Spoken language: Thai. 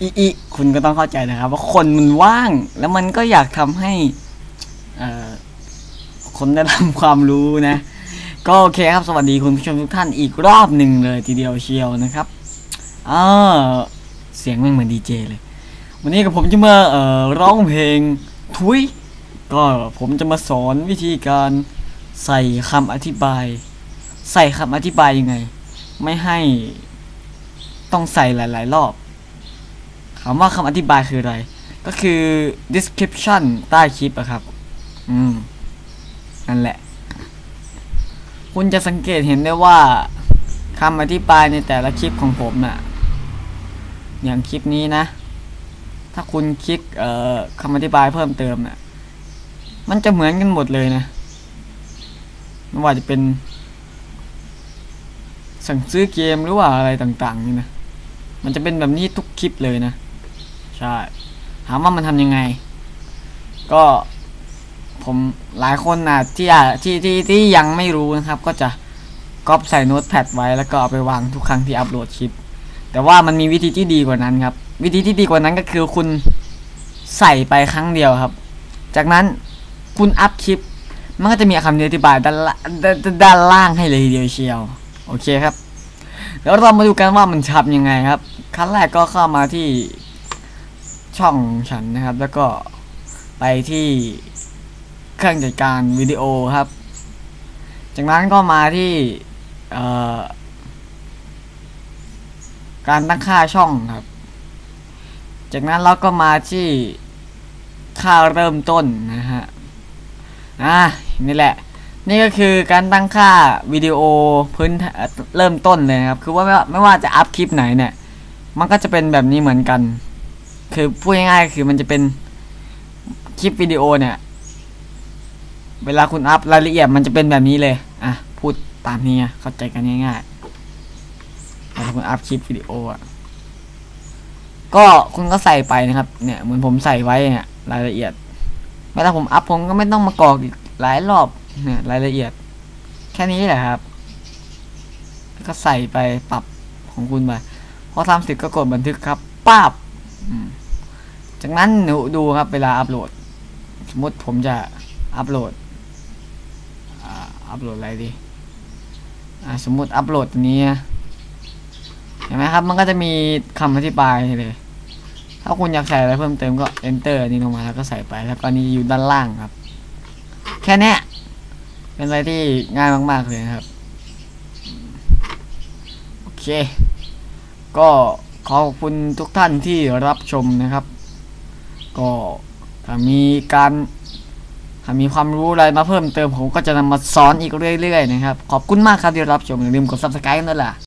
อีอีคุณก็ต้องเข้าใจนะครับ ว่าคนมันว่าง แล้วมันก็อยากทำให้คนได้รับความรู้นะ ก็โอเคครับสวัสดีคุณผู้ชมทุกท่านอีกรอบหนึ่งเลยทีเดียวเชียวนะครับอ่าเสียงแม่งเหมือนดีเจเลย วันนี้กับผมจะมาเอ่อร้องเพลงทุยก็ผมจะมาสอนวิธีการใส่คำอธิบาย ใส่คำอธิบายยังไง ไม่ให้ต้องใส่หลาย ๆ รอบามว่าคำอธิบายคืออะไร ก็คือ description ใต้คลิปอะครับ อืม นั่นแหละ คุณจะสังเกตเห็นได้ว่าคำอธิบายในแต่ละคลิปของผมน่ะ อย่างคลิปนี้นะ ถ้าคุณคลิกเอ่อคำอธิบายเพิ่มเติมน่ะ มันจะเหมือนกันหมดเลยนะ ไม่ว่าจะเป็น สั่งซื้อเกมหรือว่าอะไรต่าง ๆ นี่นะ มันจะเป็นแบบนี้ทุกคลิปเลยนะ ใช่ถามว่ามันทำยังไง ก็ผมหลายคนนะที่อที่ที่ที่ยังไม่รู้นะครับ ก็จะก๊อปใส่โน้ตแพดไว้แล้วก็เอาไปวางทุกครั้งที่อัปโหลดคลิป แต่ว่ามันมีวิธีที่ดีกว่านั้นครับ วิธีที่ดีกว่านั้นก็คือคุณใส่ไปครั้งเดียวครับ จากนั้นคุณอัพคลิป มันก็จะมีคำอธิบายด้านล่างด้านด้านล่างให้เลยเดียวเชียวโอเคครับ แล้วเรามาดูกันว่ามันทำยังไงครับ ขั้นแรกก็เข้ามาที่ ช่องฉันนะครับ แล้วก็ไปที่เครื่องจัดการวิดีโอครับ จากนั้นก็มาที่การตั้งค่าช่องครับ จากนั้นเราก็มาที่ค่าเริ่มต้นนะฮะ อ่านี่แหละ นี่ก็คือการตั้งค่าวิดีโอพื้นเริ่มต้นเลยครับ คือว่าไม่ว่าจะอัพคลิปไหนเนี่ย มันก็จะเป็นแบบนี้เหมือนกัน คือพูดง่ายๆคือมันจะเป็นคลิปวิดีโอเนี่ย เวลาคุณอัพรายละเอียดมันจะเป็นแบบนี้เลย อะ พูดตามนี้เข้าใจกันง่ายๆเวลาคุณอัพคลิปวิดีโออะ ก็คุณก็ใส่ไปนะครับ เนี่ยเหมือนผมใส่ไว้เนี่ยรายละเอียด เวลาผมอัพผมก็ไม่ต้องมากรอกอีกหลายรอบเนี่ยรายละเอียด แค่นี้แหละครับ ก็ใส่ไปปรับของคุณไปพอทำเสร็จก็กดบันทึกครับป้าบ จากนั้นหนูดูครับเวลาอัพโหลด สมมติผมจะอัพโหลดอ่าอัพโหลดอะไรดีสมมติอัพโหลดตัวนี้เห็นไหมครับ มันก็จะมีคำอธิบายเลย ถ้าคุณอยากใส่อะไรเพิ่มเติมก็ enter อันนี้ลงมาแล้วก็ใส่ไป แล้วก็อันนี้อยู่ด้านล่างครับ แค่นี้เป็นอะไรที่ง่ายมาก ๆ เลยครับ โอเค ก็ขอบคุณทุกท่านที่รับชมนะครับ ก็ถ้ามีการถ้ามีความรู้อะไรมาเพิ่มเติมผมก็จะนำมาสอนอีกเรื่อยๆนะครับ ขอบคุณมากครับที่รับชมอย่าลืมกด subscribe นั่นแหละ